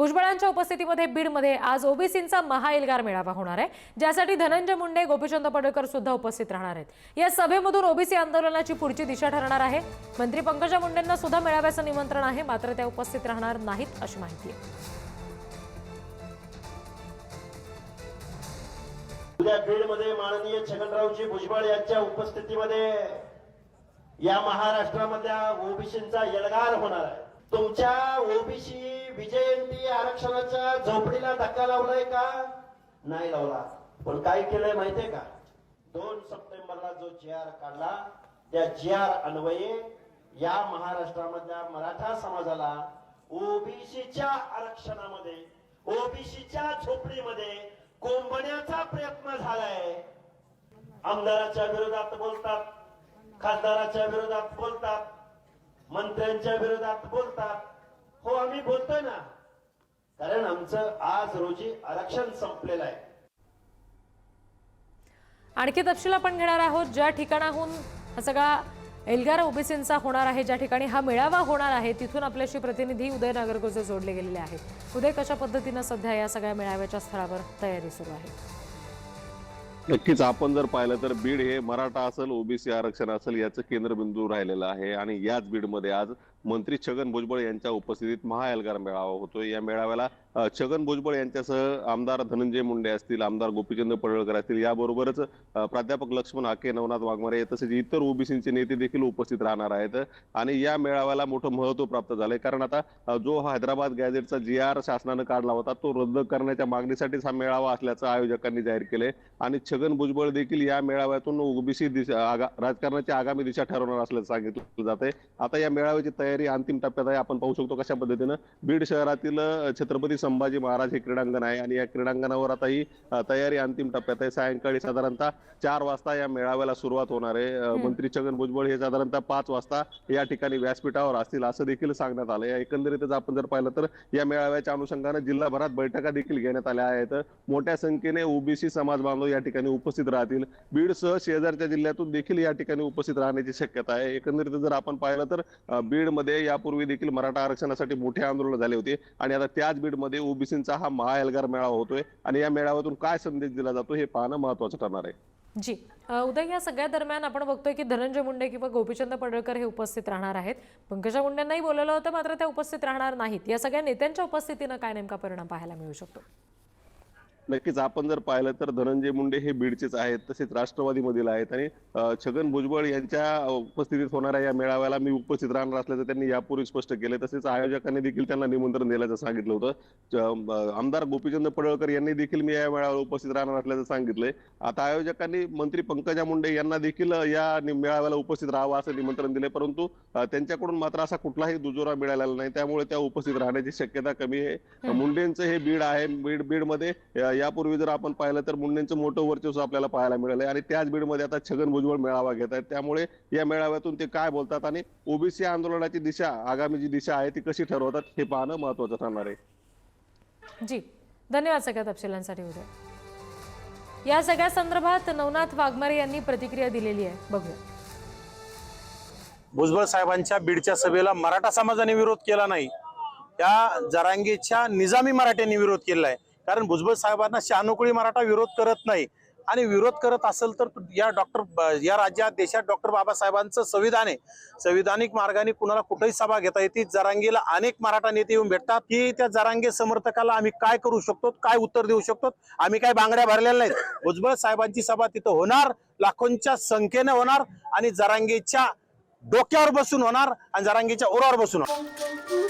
भुजबळांच्या उपस्थितीमध्ये बीडमध्ये आज ओबीसींचा महाएल्गार मेळावा होणार आहे ज्यासाठी धनंजय मुंडे गोपीचंद पडळकर सुद्धा उपस्थित राहणार आहेत. या सभेमधून ओबीसी आंदोलनाची पुढची दिशा ठरणार आहे. मंत्री पंकजा मुंडेंना सुद्धा मेळाव्याचं निमंत्रण आहे मात्र त्या उपस्थित राहणार नाहीत अशी माहिती आहे. उद्या बीडमध्ये माननीय छगनरावजी भुजबळ यांच्या उपस्थितीमध्ये या महाराष्ट्रामधल्या ओबीसींचा एल्गार होणार आहे. तुमच्या ओबीसी विजयंती आरक्षणाच्या झोपडीला धक्का लावलाय का? नाही लावला. पण काय केलंय माहितीये का? दोन सप्टेंबरला जो जी आर काढला त्या जी आर अन्वये या महाराष्ट्रामधल्या मराठा समाजाला ओबीसीच्या आरक्षणामध्ये ओबीसीच्या झोपडीमध्ये कोंबण्याचा प्रयत्न झालाय. आमदाराच्या विरोधात बोलतात खासदाराच्या विरोधात बोलतात. मंत्र्यांच्या विरोधात बोलतात. हो आम्ही बोलतोय ना. कारण आमचं आज रोजी आरक्षण संपलेलं आहे. आणखी तपशील आपण घेणार आहोत. ज्या ठिकाणाहून हा सगळा एल्गार ओबीसींचा होणार आहे ज्या ठिकाणी हा मेळावा होणार आहे तिथून आपल्याशी प्रतिनिधी उदय नागरगोजे जोडले गेलेले आहेत. उदय कशा पद्धतीनं सध्या या सगळ्या मेळाव्याच्या स्थळावर तयारी सुरू आहे? नक्कीच. आपण जर पाहिलं तर बीड हे मराठा असेल ओबीसी आरक्षण असेल याचं केंद्रबिंदू राहिलेलं आहे. आणि याच बीडमध्ये आज मंत्री छगन भुजबळ यांच्या उपस्थितीत महाएल्गार मेळावा होतोय. या मेळाव्याला छगन भुजबळ यांच्यासह आमदार धनंजय मुंडे असतील आमदार गोपीचंद पडळकर असतील याबरोबरच प्राध्यापक लक्ष्मण हाके नवनाथ वाघमारे तसेच इतर ओबीसीचे नेते देखील उपस्थित राहणार आहेत. आणि या मेळाव्याला मोठं महत्त्व प्राप्त झालंय. कारण आता जो हैदराबाद गॅझेटचा जी आर शासनानं काढला होता तो रद्द करण्याच्या मागणीसाठीच हा मेळावा असल्याचं आयोजकांनी जाहीर केलंय. आणि छगन भुजबळ देखील या मेळाव्यातून ओबीसी दिशा राजकारणाची आगामी दिशा ठरवणार असल्याचं सांगितलं जातंय. आता या मेळाव्याची तयारी अंतिम टप्प्यात आहे. आपण पाहू शकतो कशा पद्धतीनं बीड शहरातील छत्रपती संभाजी महाराज हे क्रीडांगण आहे आणि या क्रीडांगणावर आता ही तयारी अंतिम टप्प्यात आहे. सायंकाळी साधारणतः चार वाजता या मेळाव्याला सुरुवात होणार आहे. मंत्री छगन भुजबळ हे साधारणतः पाच वाजता या ठिकाणी व्यासपीठावर असतील असं देखील सांगण्यात आलं आहे. एकंदरीतच आपण जर पाहिलं तर या मेळाव्याच्या अनुषंगानं जिल्हाभरात बैठका देखील घेण्यात आल्या आहेत. मोठ्या संख्येने ओबीसी समाज बांधव या ठिकाणी उपस्थित राहतील. बीडसह शेजारच्या जिल्ह्यातून देखील या ठिकाणी उपस्थित राहण्याची शक्यता आहे. एकंदरीत जर आपण पाहिलं तर बीडमध्ये यापूर्वी देखील मराठा आरक्षणासाठी मोठे आंदोलन झाले होते. आणि आता त्याच बीडमध्ये ओबीसींचा हा महाएल्गार मेळावा होतोय आणि या मेळाव्यातून काय संदेश दिला जातो हे पाहणं महत्वाचं ठरणार आहे. जी उद्या या सगळ्या दरम्यान आपण बघतोय की धनंजय मुंडे किंवा गोपीचंद पडळकर हे उपस्थित राहणार आहेत. पंकजा मुंडेंनाही बोलवलं होतं मात्र त्या उपस्थित राहणार नाहीत. या सगळ्या नेत्यांच्या उपस्थितीनं काय नेमका परिणाम पाहायला मिळू शकतो? नक्कीच. आपण जर पाहिलं तर धनंजय मुंडे हे बीडचेच आहेत तसेच राष्ट्रवादीमधील आहेत. आणि छगन भुजबळ यांच्या उपस्थितीत होणाऱ्या या मेळाव्याला मी उपस्थित राहणार असल्याचं त्यांनी यापूर्वी स्पष्ट केलं. तसेच आयोजकांनी देखील त्यांना निमंत्रण दिल्याचं सांगितलं होतं. आमदार गोपीचंद पडळकर यांनी देखील मी या मेळाव्याला उपस्थित राहणार असल्याचं सांगितलंय. आता आयोजकांनी मंत्री पंकजा मुंडे यांना देखील या मेळाव्याला उपस्थित राहावं असं निमंत्रण दिले परंतु त्यांच्याकडून मात्र असा कुठलाही दुजोरा मिळालेला नाही. त्यामुळे त्या उपस्थित राहण्याची शक्यता कमी आहे. मुंडेंचं हे बीड आहे. बीड बीडमध्ये यापूर्वी जर आपण पाहिलं तर मुंडेंचं मोठं वर्चस्व आपल्याला पाहायला मिळालंय. आणि त्याच बीडमध्ये आता छगन भुजबळ मेळावा घेत आहेत. त्यामुळे या मेळाव्यातून ते काय बोलतात आणि ओबीसी आंदोलनाची दिशा आगामी जी दिशा आहे ती कशी ठरवतात हे पाहणं महत्वाचं ठरणार आहे. जी. धन्यवाद सगळ्या तपशिलांसाठी उदय. या सगळ्या संदर्भात नवनाथ वाघमारे यांनी प्रतिक्रिया दिलेली आहे. बघूया. भुजबळ साहेबांच्या बीडच्या सभेला मराठा समाजाने विरोध केला नाही. या जरांगेच्या निजामी मराठ्यांनी विरोध केलेला आहे कारण भुजबळ साहेबांना शहानुकुळी मराठा विरोध करत नाही. आणि विरोध करत असेल तर या डॉक्टर या राज्यात देशात डॉक्टर बाबासाहेबांचं संविधान आहे. संविधानिक मार्गाने कुणाला कुठेही सभा घेता येते जरांगीला अनेक मराठा नेते येऊन भेटतात. की त्या जरांगे समर्थकाला आम्ही काय करू शकतो? काय उत्तर देऊ शकतो? आम्ही काय बांगड्या भरलेल्या नाहीत. भुजबळ साहेबांची सभा तिथं होणार लाखोंच्या संख्येने होणार आणि जरांगेच्या डोक्यावर बसून होणार आणि जरांगीच्या ओरावर बसून होणार.